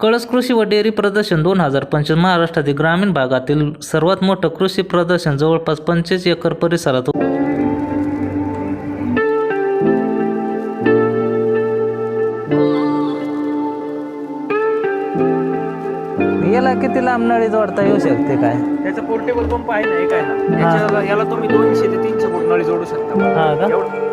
कळस कृषी व डेअरी प्रदर्शन दोन हजार पंचवीस महाराष्ट्रातील ग्रामीण भागातील सर्वात मोठं कृषी प्रदर्शन जवळपास पंचवीस एकर परिसरात याला किती लांब नळी जोडता येऊ शकते काय? त्याचा पोर्टेबल पंप आहे ना एक आहे ना. याच्याला याला तुम्ही दोनशे ते तीनशे फूट नळी जोडू शकता. हा का? एवढं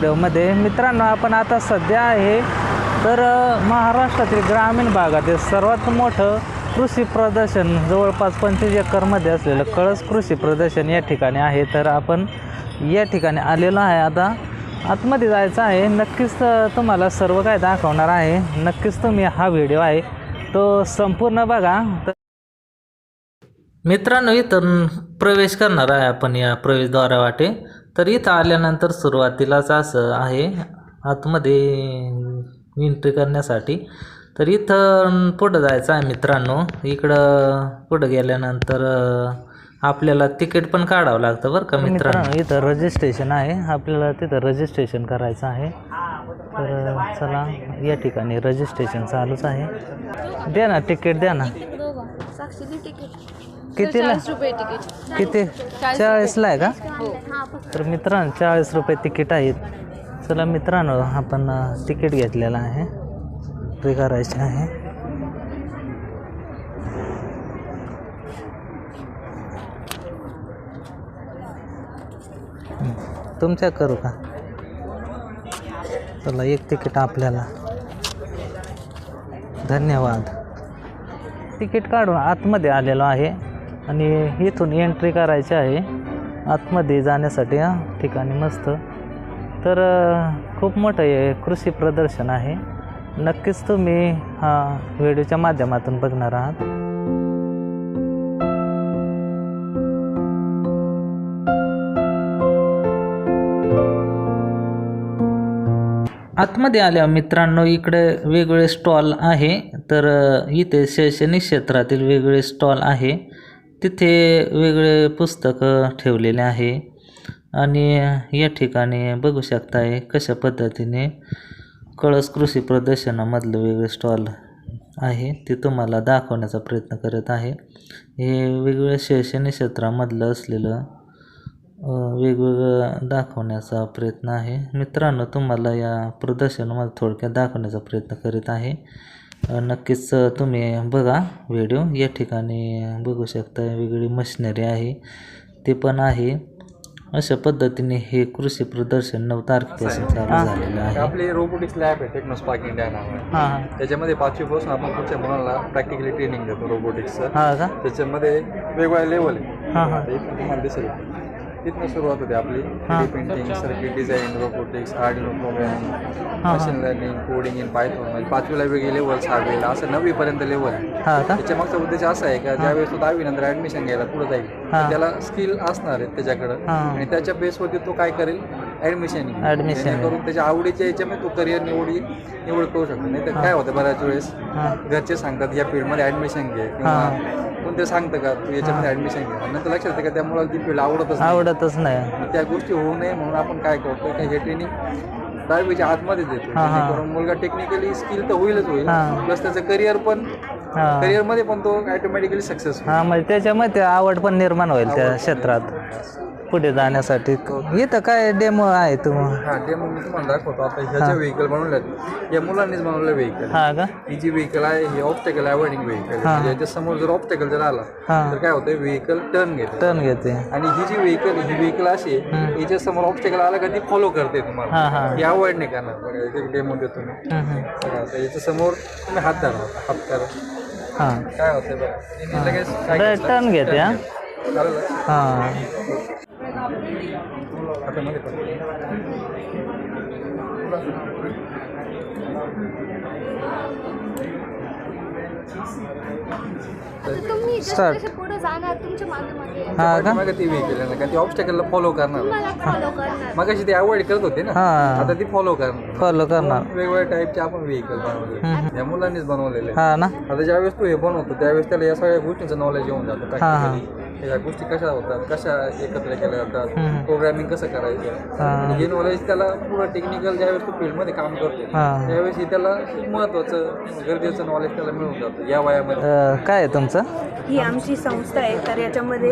व्हिडिओमध्ये. मित्रांनो आपण आता सध्या आहे तर महाराष्ट्रातील ग्रामीण भागातील सर्वात मोठं कृषी प्रदर्शन जवळपास पंचवीस एकरमध्ये असलेलं कळस कृषी प्रदर्शन या ठिकाणी आहे. तर आपण या ठिकाणी आलेलो आहे. आता आतमध्ये जायचं आहे. नक्कीच तुम्हाला सर्व काय दाखवणार आहे. नक्कीच तुम्ही हा व्हिडिओ आहे तो संपूर्ण बघा. तर मित्रांनो इथं प्रवेश करणार आहे आपण या प्रवेशद्वारा वाटे तर इथं आल्यानंतर सुरुवातीलाच असं आहे आतमध्ये एंट्री करण्यासाठी. तर इथं पुढं जायचं आहे मित्रांनो. इकडं पुढं गेल्यानंतर आपल्याला तिकीट पण काढावं लागतं बरं का मित्रांनो इथं रजिस्ट्रेशन आहे. आपल्याला तिथं रजिस्ट्रेशन करायचं आहे. तर चला या ठिकाणी रजिस्ट्रेशन चालूच आहे. द्या ना तिकीट द्या ना. तिकीट. कितीला? चाळीस रुपये तिकीट. किती? चाळीसला आहे का? हो. तर मित्रांनो चाळीस रुपये तिकीट आहेत. चला मित्रांनो आपण अ, तिकीट घेतलेलं आहे. फ्री करायचे आहे. हं, तुमच्या करू का? चला एक तिकीट आपल्याला. धन्यवाद. तिकीट काढून आतमध्ये आलेलो आहे. आणि इथून एंट्री करायची आहे. आतमध्ये जाण्यासाठी हां ठिकाणी मस्त. तर खूप मोठं हे कृषी प्रदर्शन आहे. नक्कीच तुम्ही हा व्हिडिओच्या माध्यमातून बघणार आहात. आतमध्ये आल्या मित्रांनो इकडे वेगवेगळे स्टॉल आहे. तर इथे शैक्षणिक क्षेत्रातील वेगवेगळे स्टॉल आहे. तिथे वेगळे पुस्तकं ठेवलेले आहे. आणि या ठिकाणी बघू शकताय कशा पद्धतीने कळस कृषी प्रदर्शनामधलं वेगळे स्टॉल आहे. ते तुम्हाला दाखवण्याचा प्रयत्न करत आहे. हे वेगवेगळ्या शैक्षणिक क्षेत्रामधलं असलेलं वेगवेगळं दाखवण्याचा प्रयत्न आहे. मित्रांनो तुम्हाला या प्रदर्शनामध्ये थोडक्यात दाखवण्याचा प्रयत्न करीत आहे. नक्कीच तुम्ही बघा व्हिडिओ या ठिकाणी बघू शकता वेगळी मशिनरी आहे. ते पण आहे. अशा पद्धतीने हे कृषी प्रदर्शन नऊ तारखेपासून चालू झालेलं आहे. आपली रोबोटिक्स लॅब आहे टेक्नोस्पार्क इंडिया नाव आहे. हां त्याच्यामध्ये पाचवीपासून आपण पुढच्या मुलांना प्रॅक्टिकली ट्रेनिंग देतो रोबोटिक्सचं हां त्याच्यामध्ये वेगवेगळ्या लेवल आहे. हां हां. तुम्हाला दिसेल. तिथनं सुरुवात होते आपली. हां. Painting circuit design robotics Arduino program हां. Machine learning coding in Python म्हणजे पाचवीला वेगळी लेवल सहावीला. असं नववीपर्यंत लेवल हां का? त्याच्या मागचा उद्देश असा आहे का ज्यावेळेस तो दहावी नंतर ऍडमिशन घ्यायला पुढे जाईल हां. तर त्याला स्किल असणार आहे त्याच्याकडं. हां. आणि त्याच्या बेसवरती तो काय करेल? Admission Admission. करून त्याच्या आवडीच्या याच्यामध्ये तो करिअर निवडी निवड करू शकतो. नाही तर काय होतं बऱ्याच वेळेस? हां. घरचे सांगतात या फील्डमध्ये ॲडमिशन घे. किंवा कोणते सांगतं का? तू याच्यामध्ये ॲडमिशन घे. आणि नंतर लक्षात येते का त्या मुलाला ती फील्ड आवडतच नाही. आवडतच नाही. त्या गोष्टी होऊ नये म्हणून आपण काय करतो की हे ट्रेनिंग दहावीच्या आतमध्ये देतो. हां, हां. जेणेकरून मुलगा टेक्निकली स्किल तर होईलच होईल. हां. प्लस त्याचं करिअर पण हां. करिअरमध्ये पण तो ऑटोमॅटिकली सक्सेस हां म्हणजे त्याच्यामध्ये आवड पण निर्माण होईल त्या क्षेत्रात. पुढे जाण्यासाठी? इथं काय डेमो आहे तुम्ही? हा डेमो मी तुम्हाला दाखवतो. आता ह्याच्या व्हेकल बनवल्यात या मुलांनीच बनवलं व्हेकल हा का? ही जी व्हेकल आहे ही ऑब्स्टेकल अवॉइडिंग व्हेकल हां. याच्या समोर जर ऑब्स्टेकल जर आला हां. तर काय होतं व्हेकल टर्न घेते. टर्न घेते. आणि ही जी व्हेकल ही व्हेकल अशी आहे, हिच्या समोर ऑब्स्टेकल आला का ती फॉलो करते तुम्हाला. हां हां. अवॉइड नाही करणार. बघा एक डेमो देतो मी. हम्म, हम्म. बघा आता याच्या समोर तुम्ही हात धरा हात करा हां. काय होतंय बघा. तिने लगेच काय? टर्न घेते हा. लक्षात? हां. तुम्ही. जसं पुढे जाणार तुमच्या मागे मागे. हा का? मागे ती कारण ऑब्स्टॅकलला फॉलो करणार फॉलो करणार. मग ती अवॉइड करत होते ना? हा. आता ती फॉलो करणार. फॉलो करणार. वेगवेगळ्या टाईपचे आपण व्हेकल बनवले. या मुलांनीच बनवलेले. हा ना? आता ज्यावेळेस तू हे बनवतो त्यावेळेस त्याला या सगळ्या गोष्टींचं नॉलेज येऊन जातं हा, हा. practically. या गोष्टी कशा होतात कशा एकत्र केल्या जातात. प्रोग्रामिंग कसं करायचं हा. आणि हे नॉलेज त्याला पुढं टेक्निकल ज्यावेळेस तू फील्डमध्ये काम करतो हा त्यावेळेस हे त्याला खूप महत्त्वाचं गरजेचं नॉलेज त्याला मिळून जातं या वयामध्ये काय आहे तुमचं ही आमची संस्था आहे तर याच्यामध्ये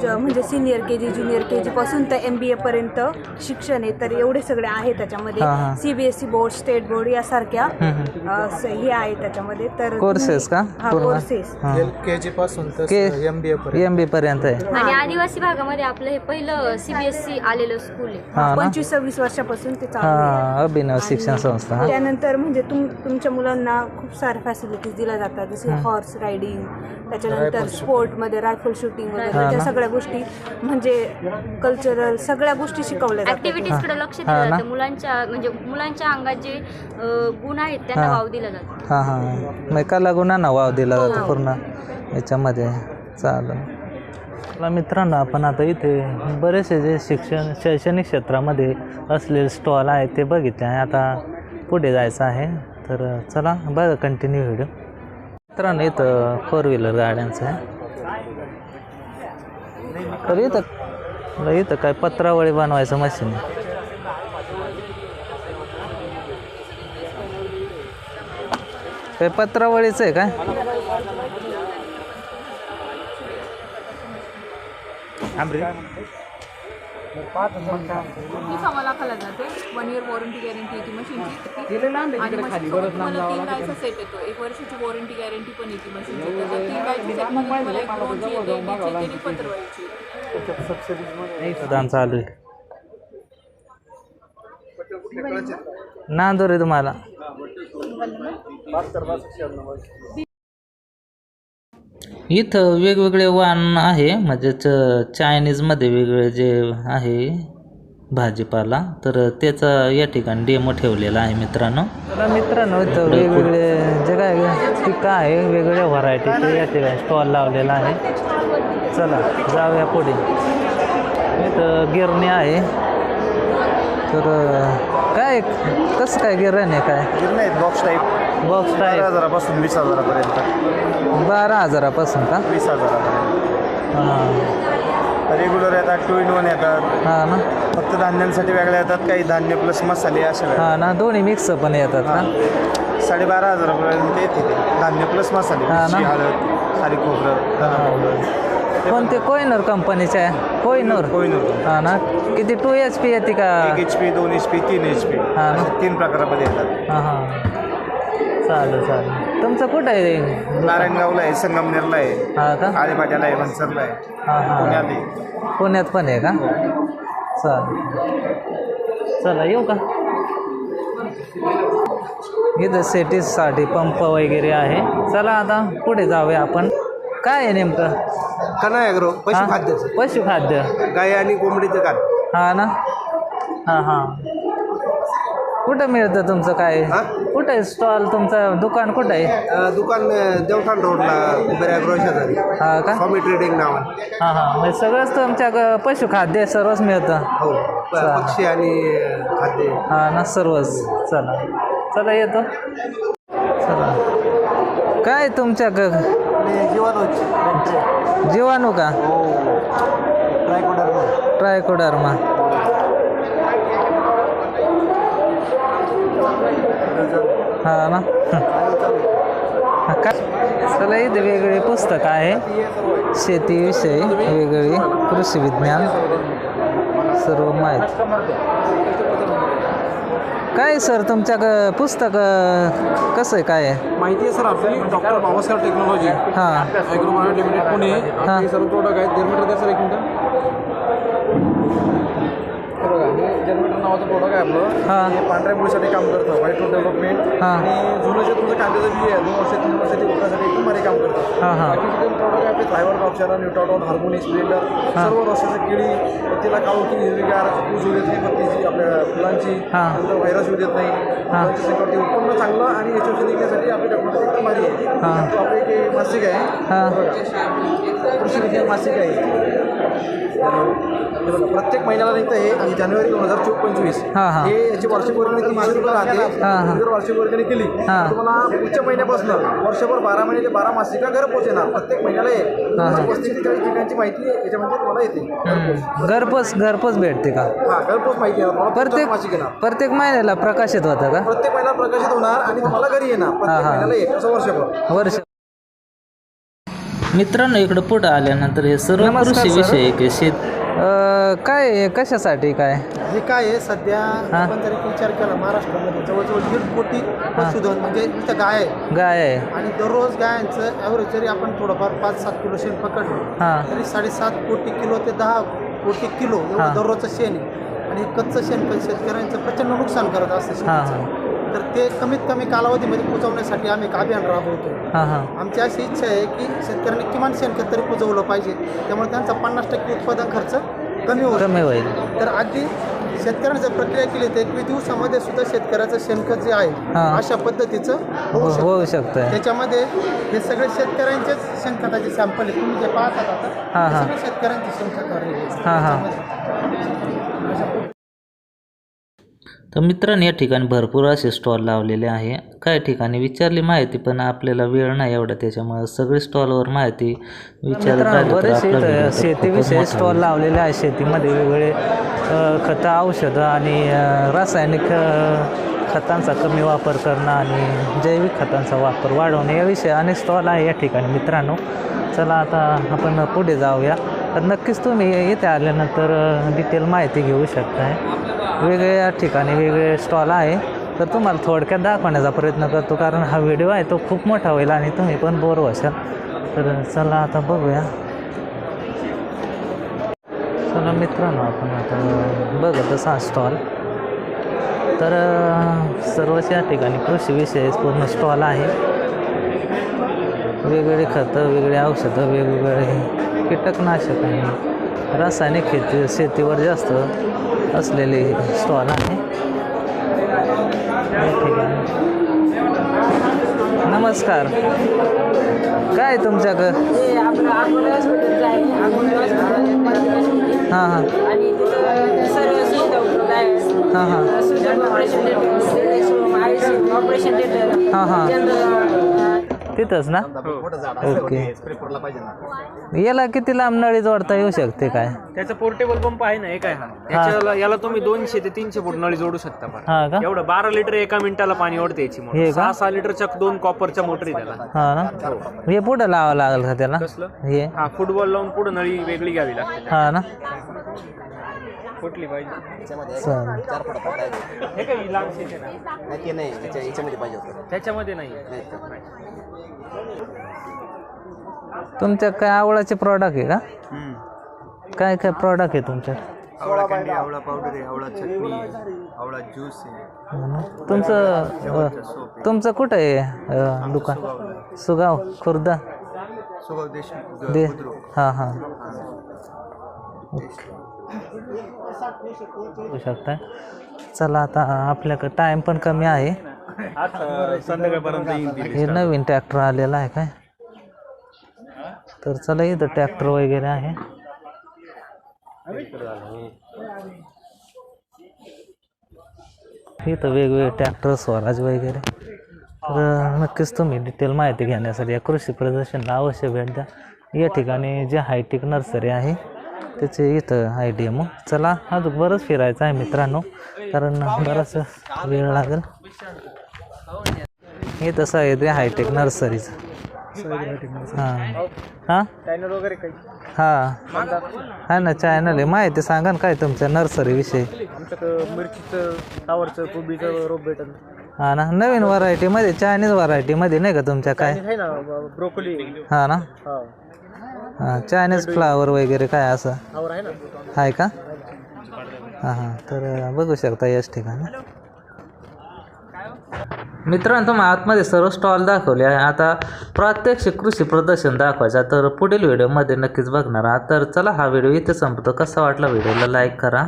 ज म्हणजे senior K G junior K जीपासून तर एम बी एपर्यंत शिक्षण आहे तर एवढे सगळे आहे त्याच्यामध्ये हा, हा. C B S E board state board यासारख्या हे आहे त्याच्यामध्ये तर कोर्सेस का हा पूर्ण कोर्सेस. के जी पासून तर एम बी ए पर्यंत आहे. आणि आदिवासी भागामध्ये आपलं हे पहिलं सीबीएसई आलेलं स्कूल आहे. हा ना? पंचवीस सव्वीस वर्षापासून ते चालू आहे. हा अभिनव शिक्षण संस्था हा. त्यानंतर म्हणजे तुम तुमच्या मुलांना खूप साऱ्या फॅसिलिटीज दिल्या जातात. जसे हॉर्स रायडिंग त्याच्यानंतर स्पोर्टमध्ये रायफल शूटिंग वगैरे हा त्या ना. सगळ्या गोष्टी म्हणजे कल्चरल सगळ्या गोष्टी शिकवल्या जातात. ऍक्टिव्हिटीजकडे लक्ष हा दिलं ना. जातं. मुलांच्या म्हणजे मुलांच्या अंगात जे अं, गुण आहेत त्यांना हा. वाव दिला जातो. हां हां. मग कला गुणांना वाव दिला जातो पूर्ण याच्यामध्ये. चालेल. मला मित्रांनो आपण आता इथे बरेचसे जे शिक्षण शैक्षणिक क्षेत्रामध्ये असलेले स्टॉल आहेत ते बघितले आहे आता पुढे जायचं आहे. तर चला बघा कंटिन्यू व्हिडिओ मित्रांनो इथं फोर व्हीलर गाड्यांचं आहे. तर इथं इथं काय पत्रावळी बनवायचं मशीन काय पत्रावळीचं आहे काय? ती लाखाला जाते. वन इयर वॉरंटी गॅरंटी येते मशीनची आणि मशीनसोबत तुम्हाला तीन गायचा सेट येतो. एक वर्षाची वॉरंटी गॅरंटी पण येते मशीनची. त्याच्यात तीन गायची सेट तुम्हाला एक ड्रोनची येते डीची येते आणि पत्रवाळीची येते मतदान चालू आहे. नांदूर आहे तुम्हाला. इथं वेगवेगळे वाण आहे. म्हणजेच चायनीजमध्ये वेगळे जे आहे भाजीपाला तर त्याचा या ठिकाणी डेमो ठेवलेला आहे मित्रांनो. तर मित्रांनो इथं वेगवेगळे जे काय पिकं आहे वेगवेगळ्या व्हरायटीचे या ठिकाणी स्टॉल लावलेला आहे. चला जाऊया पुढे. इथं गिरणी आहे. तर काय कसं काय गिरण आहे काय? गिरणं आहेत बॉक्स टाईप बॉक्स बारा टाईप हजारापासून वीस हजारापर्यंत. बारा हजारापासून का? वीस हजारापर्यंत. हां. रेग्युलर येतात टू इन वन येतात. हां ना. फक्त धान्यांसाठी वेगळ्या येतात काही धान्य प्लस मसाले वेगळ्या. हां ना दोन्ही मिक्स पण येतात का साडेबारा हजारापर्यंत येते धान्य प्लस मसाले. हा ना. हळद खारी खोबरं कोणते? कोयनर कंपनीचे आहे. कोयनर कोहिनूर. हां ना? किती? टू एच पी येते का? एक एच पी दोन एच पी तीन एच पी हा ना. तीन प्रकारामध्ये येतात. हां हां. चालेल चालेल. तुमचं कुठं आहे? नारायणगावला आहे संगमनेरला आहे. हां का? आलेपाट्याला आहे मनसरला आहे. हां हां. पुण्यात आहे. पुण्यात पण आहे का? चालेल. चला येऊ का? इथं सिटीजसाठी पंप वगैरे आहे. चला आता पुढे जाऊया आपण. काय आहे नेमकं? कना ॲग्रो हा? पशुखाद्याचं पशुखाद्य गाय आणि कोंबडीचं काढ हा ना? हां हां. कुठं मिळतं तुमचं काय? हा? कुठं आहे स्टॉल तुमचं? दुकान कुठं आहे? अ, दुकान अ, देवठाण रोडला कुबेर ॲग्रो शेजारी. हा का? स्वामी ट्रेडिंग नावाने. हां हां. म्हणजे सगळंच तुमच्या ग- पशुखाद्य सर्वच मिळतं. हो. प-. पक्षी आणि अ, खाद्य. हां ना सर्वच. चला. चला येतो. चला. काय तुमच्या ग जीवाणूच जीवाणू का? हो. ट्रायकोडर्मा. ट्रायकोडर्मा. हा ना. काय? चला इथे वेगळी पुस्तकं आहे. शेतीविषयी वेगळी कृषी विज्ञान सर्व माहीत. काय सर तुमच्या पुस्तक कसं आहे काय आहे? माहिती आहे सर आपली डॉक्टर बाबासाहेब टेक्नॉलॉजी. हां. Agro mart limited Pune. हां. आपली सर्व प्रोडक्ट आहेत जनरेटर द्या सर एक मिनटं. नावाचं प्रोडक्ट आहे आपलं? हां. पांढऱ्या मुळीसाठी काम करतं व्हाईट रोड डेव्हलपमेंट हां. आणि जुनं जे तुमचं कांद्याचं बी आहे दोन वर्ष तीन वर्षाची उपरासाठी एकदम भारी काम करतं. बाकीचे जे प्रोडक्ट आहे आपले फ्लायवर ऑप्शन न्यूट्रॉटॉन हार्मोनी स्प्लेंडर सर्व रसाची किडी पत्तीला काळोखी हिरवीगार ऊस देत नाही पत्तीची आपल्या फुलांची. हां. नंतर व्हायरस देत नाही. ते उत्पन्न चांगलं आणि यशस्वी निघण्यासाठी आपली टेक्नॉलॉजी एकदम भारी आहे. हां. तो आपले एक मासिक आहे. हां. कृषी विज्ञान मासिक आहे. प्रत्येक महिन्याला निघतं हे आणि जानेवारी दोन हजार चोवीस पंचवीस हां, याची वार्षिक वर्गणी तीनशे रुपये राहते जर वार्षिक वर्गणी केली. तर तुम्हाला पुढच्या महिन्यापासून वर्षभर बारा महिने ते बारा मासिका घर पोहोचणार प्रत्येक महिन्याला हां. पस्तीस ते चाळीस ठिकाणची माहिती याच्यामध्ये तुम्हाला येते. घरपोच घरपोच भेटते का? हा घरपोच माहिती येणार प्रत्येक मासिक येणार. प्रत्येक महिन्याला प्रकाशित होतं का? प्रत्येक महिन्याला प्रकाशित होणार आणि तुम्हाला घरी येणार. प्रत्येक. महिन्याला एक असं वर्षभर. वर्ष मित्रांनो इकडं पुढं आल्यानंतर हे सर्व नमस्कार, कृषी सर. विषय शेत अं, काय आहे? कशासाठी काय? हे काय आहे? सध्या हा. आपण जर एक विचार केला महाराष्ट्रामध्ये जवळजवळ दीड कोटी पशुधन म्हणजे इथं गाय आहे. गाय आहे. आणि दररोज गायांचं ॲव्हरेज जरी आपण थोडंफार पाच सात किलो शेण पकडलं हां. तरी साडेसात कोटी किलो ते दहा कोटी किलो हा. एवढं दररोजचं शेण आहे. आणि हे कच्चं शेण पण शेतकऱ्यांचं प्रचंड नुकसान करत असतं हां. शेतीचं. तर ते कमीत कमी कालावधीमध्ये पोहोचवण्यासाठी आम्ही एक अभियान राबवतो हां हां. आमची अशी इच्छा आहे की शेतकऱ्यांनी किमान शेणखत तरी पुजवलं पाहिजे. त्यामुळे त्यांचा पन्नास टक्के उत्पादन खर्च कमी होतो कमी होईल. तर अगदी शेतकऱ्यांनी जर प्रक्रिया केली तर एकवीस दिवसामध्ये सुद्धा शेतकऱ्याचं शेणखत जे आहे हां. अशा पद्धतीचं होऊ हो- शकतं. होऊ शकतं. त्याच्यामध्ये हे सगळे शेतकऱ्यांचेच शेणखताचे सॅम्पल आहे तुम्ही जे पाहतात आता हां, हे हां. सगळे शेतकऱ्यांचे शेणखत आहे. हां, हां. त्याच्यामध्ये. तर मित्रांनो या ठिकाणी भरपूर असे स्टॉल लावलेले आहे. काही ठिकाणी विचारली माहिती पण आपल्याला वेळ नाही एवढा त्याच्यामुळे सगळे स्टॉलवर माहिती विचारत शेतीविषयी स्टॉल. लावलेले आहे शेतीमध्ये वेगवेगळे खतं औषधं आणि रासायनिक खतांचा कमी वापर करणं आणि जैविक खतांचा वापर वाढवणे याविषयी अनेक स्टॉल आहे या ठिकाणी मित्रांनो. चला आता आपण पुढे जाऊया. तर नक्कीच तुम्ही इथे आल्यानंतर डिटेल माहिती घेऊ शकताय. वेगळ्या ठिकाणी वेगळे स्टॉल आहे. तर तुम्हाला थोडक्यात दाखवण्याचा प्रयत्न करतो कारण हा व्हिडिओ आहे तो खूप मोठा होईल आणि तुम्ही पण बोर व्हाल. तर चला आता बघूया. चला मित्रांनो आपण आता बघत हा स्टॉल तर सर्वच या ठिकाणी कृषीविषयी पूर्ण स्टॉल आहे. वेगवेगळी खतं वेगळी औषधं वेगवेगळे कीटकनाशक आहे. रासायनिक शेती शेतीवर जास्त असलेले स्टॉल आहे. नमस्कार. काय हे अकोला हॉस्पिटल हां हां. हां हां. हां हां. तिथंच ना? ओके. याला किती लांब नळी जोडता येऊ शकते काय? त्याचा पोर्टेबल पंप आहे ना एक आहे हा? याच्याला याला तुम्ही दोनशे ते तीनशे फूट नळी जोडू शकता हा का? एवढं बारा लिटर एका मिनिटाला पाणी ओढते याची हे मोटर का? सहा सहा लिटरच्या दोन कॉपरच्या मोटरी त्याला. हा ना? हे पुढं लावावं लागेल का त्याला? कसलं? हे? हा फुटबॉल लावून पुढे नळी वेगळी घ्यावी लागते. हा ना? कुठली पाहिजे? चालेल. हे काय ही लांब शेत आहे ना? त्याच्यामध्ये नाही. तुमच्या काय आवळाचे प्रॉडक्ट आहे का? काय काय प्रॉडक्ट आहे तुमच्या? आवळा कँडी आवळा पावडर आहे आवळा चटणी आवळा ज्यूस आहे. हो? तुमचं अ, तुमचं कुठं आहे अ, दुकान? सुगाव. खुर्दा. सुगव देशमुख दे. हां. हां. ओके. होऊ शकताय चला आता आपल्याकडे टाईम पण कमी आहे. हे नवीन ट्रॅक्टर आलेला आहे काय? तर चला इथं ट्रॅक्टर वगैरे आहे. इथं वेगवेगळे ट्रॅक्टर स्वराज वगैरे. तर नक्कीच तुम्ही डिटेल माहिती घेण्यासाठी या कृषी प्रदर्शनला अवश्य भेट द्या. या ठिकाणी जे हायटेक नर्सरी आहे त्याचे इथं आय डी एम चला अजून बरंच फिरायचं आहे मित्रांनो. कारण बराच वेळ लागेल. हे तसं आहे ते हायटेक नर्सरीचं हां. हां? हां. हा ना चॅनल आहे. माहिती सांगा ना काय तुमच्या नर्सरीविषयी हा ना नवीन व्हरायटीमध्ये चायनीज व्हरायटीमध्ये नाही का तुमच्या काय? ब्रोकोली. हा ना? हा चायनीज फ्लावर वगैरे काय असं? आहे ना? आहे का? हां हां. तर बघू शकता याच ठिकाणी. मित्रांनो तुम्हाला आतमध्ये सर्व स्टॉल दाखवले आहे. आता प्रात्यक्षिक कृषी प्रदर्शन दाखवायचा तर पुढील व्हिडिओमध्ये नक्कीच बघणार आहात. तर चला हा व्हिडिओ इथे संपतो. कसा वाटला व्हिडिओला लाईक करा.